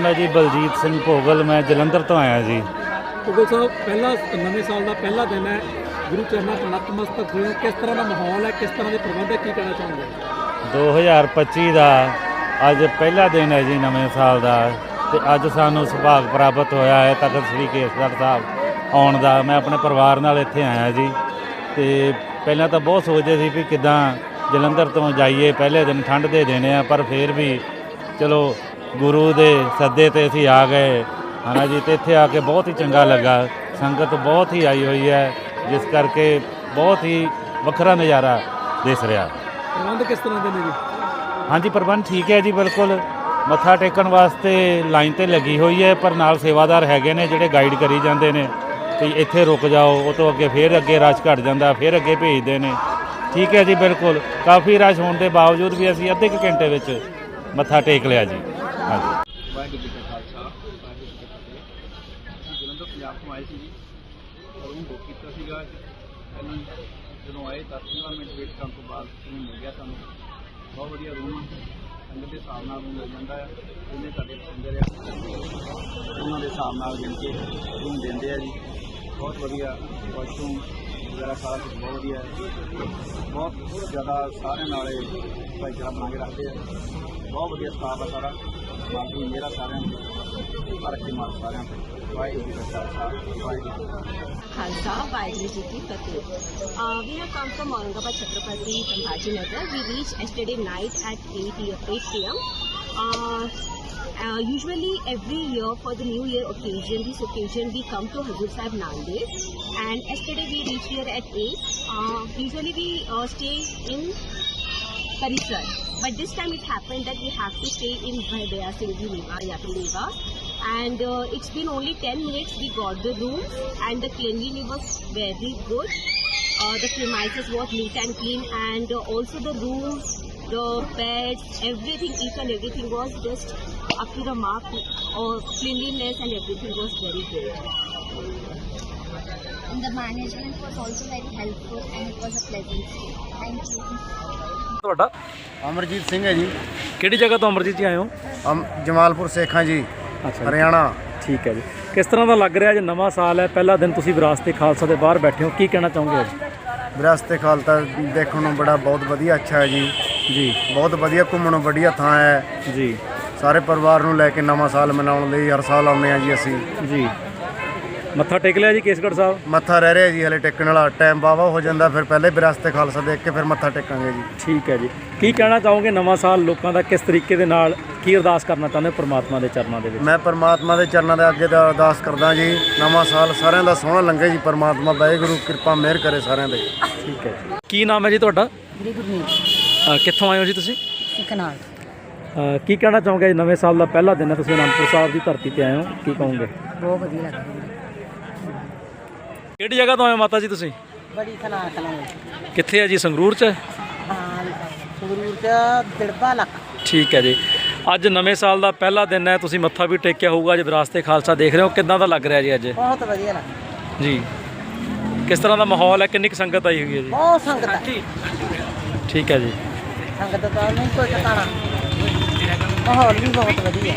ਮੈਂ ਜੀ ਬਲਜੀਤ ਸਿੰਘ ਭੋਗਲ ਮੈਂ ਜਲੰਧਰ ਤੋਂ ਆਇਆ ਜੀ। ਉਗਲ ਸਾਹਿਬ ਪਹਿਲਾ ਨਵੇਂ ਸਾਲ ਦਾ ਪਹਿਲਾ ਦਿਨ ਹੈ। ਗੁਰੂ ਚਰਨਾਂ 'ਚ ਨਤਮਸਤਕ ਹੋਏ ਹੋ। ਕਿਸ ਤਰ੍ਹਾਂ ਦਾ ਮਾਹੌਲ ਹੈ? ਕਿਸ ਤਰ੍ਹਾਂ ਦੇ ਪ੍ਰਬੰਧ ਹੈ? ਕੀ ਕਹਿਣਾ ਚਾਹੁੰਦੇ 2025 ਦਾ ਅੱਜ ਪਹਿਲਾ ਦਿਨ ਹੈ ਜੀ ਨਵੇਂ ਸਾਲ ਦਾ ਤੇ ਅੱਜ ਸਾਨੂੰ ਸੁਭਾਗ ਪ੍ਰਾਪਤ ਹੋਇਆ ਹੈ ਤਖਤ ਸ੍ਰੀ ਕੇਸਗੜ੍ਹ ਸਾਹਿਬ ਆਉਣ ਦਾ। ਮੈਂ ਆਪਣੇ ਪਰਿਵਾਰ ਨਾਲ ਇੱਥੇ ਆਇਆ ਜੀ ਤੇ ਪਹਿਲਾਂ ਤਾਂ ਬਹੁਤ ਸੋਚਦੇ ਸੀ ਵੀ ਕਿਦਾਂ ਜਲੰਧਰ ਤੋਂ ਜਾਈਏ। ਪਹਿਲੇ ਦਿਨ ਠੰਡ ਦੇ ਦਿਨ ਆ ਪਰ ਫਿਰ ਵੀ ਚਲੋ ਗੁਰੂ ਦੇ ਸੱਦੇ ਤੇ ਅਸੀਂ ਆ ਗਏ। ਹਨਾ ਜੀ ਤੇ ਇੱਥੇ ਆ ਕੇ ਬਹੁਤ ਹੀ ਚੰਗਾ ਲੱਗਾ। ਸੰਗਤ ਬਹੁਤ ਹੀ ਆਈ ਹੋਈ ਹੈ ਜਿਸ ਕਰਕੇ ਬਹੁਤ ਹੀ ਵੱਖਰਾ ਨਜ਼ਾਰਾ ਦਿਸ ਰਿਹਾ। ਪ੍ਰਬੰਧ ਕਿਸ ਤਰ੍ਹਾਂ ਦੇ ਨੇ ਜੀ? ਹਾਂਜੀ ਪ੍ਰਬੰਧ ਠੀਕ ਹੈ ਜੀ ਬਿਲਕੁਲ। ਮੱਥਾ ਟੇਕਣ ਵਾਸਤੇ ਲਾਈਨ ਤੇ ਲੱਗੀ ਹੋਈ ਹੈ ਪਰ ਨਾਲ ਸੇਵਾਦਾਰ ਹੈਗੇ ਨੇ ਜਿਹੜੇ ਗਾਈਡ ਕਰੀ ਜਾਂਦੇ ਨੇ ਕਿ ਇੱਥੇ ਰੁਕ ਜਾਓ ਉਹ ਤੋਂ ਅੱਗੇ ਫੇਰ ਅੱਗੇ ਰਸ਼ ਘਟ ਜਾਂਦਾ ਫਿਰ ਅੱਗੇ ਭੇਜਦੇ ਨੇ। ਠੀਕ ਹੈ ਜੀ ਬਿਲਕੁਲ। ਕਾਫੀ ਰਸ਼ ਹੋਣ ਦੇ ਬਾਵਜੂਦ ਵੀ ਅਸੀਂ ਅੱਧੇ ਘੰਟੇ ਵਿੱਚ ਮੱਥਾ ਟੇਕ ਲਿਆ ਜੀ। ਹਾਂਜੀ। ਵਾਹਿਗੁਰੂ ਜੀ ਕਾ ਖਾਲਸਾ, ਵਾਹਿਗੁਰੂ ਜੀ ਕੀ ਫਤਿਹ। ਅਸੀਂ ਜਲੰਧਰ ਪੰਜਾਬ ਤੋਂ ਆਏ ਸੀ ਜੀ। ਰੂਮ ਬੁੱਕ ਕੀਤਾ ਸੀਗਾ। ਪਹਿਲਾਂ ਜਦੋਂ ਆਏ 10-15 ਮਿੰਟ ਵੇਟ ਕਰਨ ਤੋਂ ਬਾਅਦ ਰੂਮ ਮਿਲ ਗਿਆ ਸਾਨੂੰ। ਬਹੁਤ ਵਧੀਆ ਰੂਮ ਅੰਦਰ ਦੇ ਹਿਸਾਬ ਨਾਲ ਰੂਮ ਮਿਲ ਜਾਂਦਾ ਹੈ ਜਿਹਨੇ ਸਾਡੇ ਪਸੰਦ ਆ, ਉਹਨਾਂ ਦੇ ਹਿਸਾਬ ਨਾਲ ਮਿਲ ਕੇ ਰੂਮ ਦਿੰਦੇ ਆ ਜੀ। ਬਹੁਤ ਵਧੀਆ ਵਾਸ਼ਰੂਮ ਵਗੈਰਾ ਸਾਰਾ ਕੁਝ ਬਹੁਤ ਵਧੀਆ ਹੈ। ਬਹੁਤ ਜ਼ਿਆਦਾ ਸਾਰਿਆਂ ਨਾਲ ਭਾਈਚਾਰਾ ਬਣਾ ਕੇ ਰੱਖਦੇ ਆ। ਬਹੁਤ ਵਧੀਆ ਸਟਾਫ ਆ ਸਾਰਾ। ਬਾਕੀ ਮੇਰਾ ਸਾਰਿਆਂ ਨੂੰ ਹਰ ਕੇ ਮਾਰ ਸਾਰਿਆਂ ਤੇ ਵਾਹਿਗੁਰੂ ਜੀ ਕਾ ਖਾਲਸਾ ਵਾਹਿਗੁਰੂ ਜੀ ਕੀ ਫਤਿਹ Khalsa, Vaheguru Ji ki Fateh. Uh, we have come from Aurangabad Chhatrapati Sambhaji Nagar. We reached yesterday night at 8, p- 8 p.m. Uh, uh, usually every year for the New Year occasion, this occasion we come to Hazur Sahib Nanded and yesterday we reached here at 8. Uh, usually we uh, stay in Parisar. But this time it happened that we have to stay in Bhadaya Singhi Neva, Yatri Neva. And uh, it's been only 10 minutes we got the room and the cleanliness was very good. Uh, the premises was neat and clean and uh, also the rooms, the beds, everything, each and everything was just up to the mark. Or cleanliness and everything was very good. And the management was also very helpful and it was a pleasant stay. Thank you. ਤੁਹਾਡਾ? ਅਮਰਜੀਤ ਸਿੰਘ ਹੈ ਜੀ। ਕਿਹੜੀ ਜਗ੍ਹਾ ਤੋਂ ਅਮਰਜੀਤ ਜੀ ਆਏ ਹੋ? ਅਮ ਜਮਾਲਪੁਰ ਸੇਖਾਂ ਜੀ ਅੱਛਾ ਹਰਿਆਣਾ। ਠੀਕ ਹੈ ਜੀ। ਕਿਸ ਤਰ੍ਹਾਂ ਦਾ ਲੱਗ ਰਿਹਾ ਅੱਜ ਨਵਾਂ ਸਾਲ ਹੈ? ਪਹਿਲਾ ਦਿਨ ਤੁਸੀਂ ਵਿਰਾਸਤ ਖਾਲਸਾ ਦੇ ਬਾਹਰ ਬੈਠੇ ਹੋ। ਕੀ ਕਹਿਣਾ ਚਾਹੋਗੇ ਅੱਜ? ਵਿਰਾਸਤੇ ਖਾਲਸਾ ਦੇਖਣ ਨੂੰ ਬੜਾ ਬਹੁਤ ਵਧੀਆ ਅੱਛਾ ਹੈ ਜੀ। ਜੀ। ਬਹੁਤ ਵਧੀਆ ਘੁੰਮਣ ਨੂੰ ਵਧੀਆ ਥਾਂ ਹੈ। ਜੀ। ਸਾਰੇ ਪਰਿਵਾਰ ਨੂੰ ਲੈ ਕੇ ਨਵਾਂ ਸਾਲ ਮਨਾਉਣ ਲਈ ਹਰ ਸਾਲ ਆਉਂਦੇ ਆ ਜੀ ਅਸੀਂ। ਜੀ। ਮੱਥਾ ਟੇਕ ਲਿਆ ਜੀ ਕੇਸਗੜ੍ਹ ਸਾਹਿਬ? ਮੱਥਾ ਰਹਿ ਰਿਹਾ ਜੀ ਹਲੇ ਟੇਕਣ ਵਾਲਾ ਟਾਈਮ ਵਾਵਾ ਹੋ ਜਾਂਦਾ ਫਿਰ ਪਹਿਲੇ ਵਿਰਾਸਤੇ ਖਾਲਸਾ ਦੇਖ ਕੇ ਫਿਰ ਮੱਥਾ ਟੇਕਾਂਗੇ ਜੀ। ਠੀਕ ਹੈ ਜੀ। ਕੀ ਕਹਿਣਾ ਚਾਹੋਗੇ ਨਵਾਂ ਸਾਲ ਲੋਕਾਂ ਦਾ ਕਿਸ ਤਰੀਕੇ ਦੇ ਨਾਲ ਕੀ ਅਰਦਾਸ ਕਰਨਾ ਚਾਹੁੰਦੇ ਹੋ ਪ੍ਰਮਾਤਮਾ ਦੇ ਚਰਨਾਂ ਦੇ ਵਿੱਚ? ਮੈਂ ਪਰਮਾਤਮਾ ਦੇ ਚਰਨਾਂ ਦੇ ਅੱਗੇ ਦਾ ਅਰਦਾਸ ਕਰਦਾ ਜੀ ਨਵਾਂ ਸਾਲ ਸਾਰਿਆਂ ਦਾ ਸੋਹਣਾ ਲੰਘੇ ਜੀ ਪਰਮਾਤਮਾ ਵਾਹਿਗੁਰੂ ਕਿਰਪਾ ਮਿਹਰ ਕਰੇ ਸਾਰਿਆਂ ਦੇ। ਠੀਕ ਹੈ ਜੀ। ਕੀ ਨਾਮ ਹੈ ਜੀ ਤੁਹਾਡਾ? ਗ੍ਰੀ ਗੁਰਮੀਤ ਅ, ਕਿੱਥੋਂ ਆਏ ਹੋ ਜੀ ਤੁਸੀਂ? ਸਿੱਖ ਨਾਲ ਅ, ਕੀ ਕਹਿਣਾ ਚਾਹੋਗੇ? ਨਵੇਂ ਸਾਲ ਦਾ ਪਹਿਲਾ ਦਿਨ ਹੈ ਤੁਸੀਂ ਅਨੰਦਪੁਰ ਸਾਹਿਬ ਦੀ ਧਰਤੀ ਤੇ ਆਏ ਹੋ ਕੀ ਕਹੋਗੇ? ਬਹੁਤ ਵਧੀਆ ਲੱਗ ਰਿਹਾ ਕਿਹੜੀ ਜਗ੍ਹਾ ਤੋਂ ਆਏ ਹੋ ਮਾਤਾ ਜੀ ਤੁਸੀਂ? ਬੜੀ ਖਨਾ ਖਨਾ ਕਿੱਥੇ ਹੈ ਜੀ ਸੰਗਰੂਰ 'ਚ? ਹਾਂ ਸੰਗਰੂਰ ਚ ਦਿੜਬਾ ਲੱਕ। ਠੀਕ ਹੈ ਜੀ। ਅੱਜ ਨਵੇਂ ਸਾਲ ਦਾ ਪਹਿਲਾ ਦਿਨ ਹੈ ਤੁਸੀਂ ਮੱਥਾ ਵੀ ਟੇਕਿਆ ਹੋਊਗਾ ਅੱਜ ਵਿਰਾਸਤੇ ਖਾਲਸਾ ਦੇਖ ਰਹੇ ਹੋ ਕਿੱਦਾਂ ਦਾ ਲੱਗ ਰਿਹਾ ਜੀ ਅੱਜ? ਬਹੁਤ ਵਧੀਆ ਲੱਗ ਜੀ। ਕਿਸ ਤਰ੍ਹਾਂ ਦਾ ਮਾਹੌਲ ਹੈ ਕਿੰਨੀ ਕੁ ਸੰਗਤ ਆਈ ਹੋਈ ਹੈ ਜੀ? ਬਹੁਤ ਸੰਗਤ ਹੈ। ਠੀਕ ਹੈ ਜੀ। ਸੰਗਤ ਦਾ ਨਹੀਂ ਕੋਈ ਟਿਕਾਣਾ ਮਾਹੌਲ ਵੀ ਬਹੁਤ ਵਧੀਆ।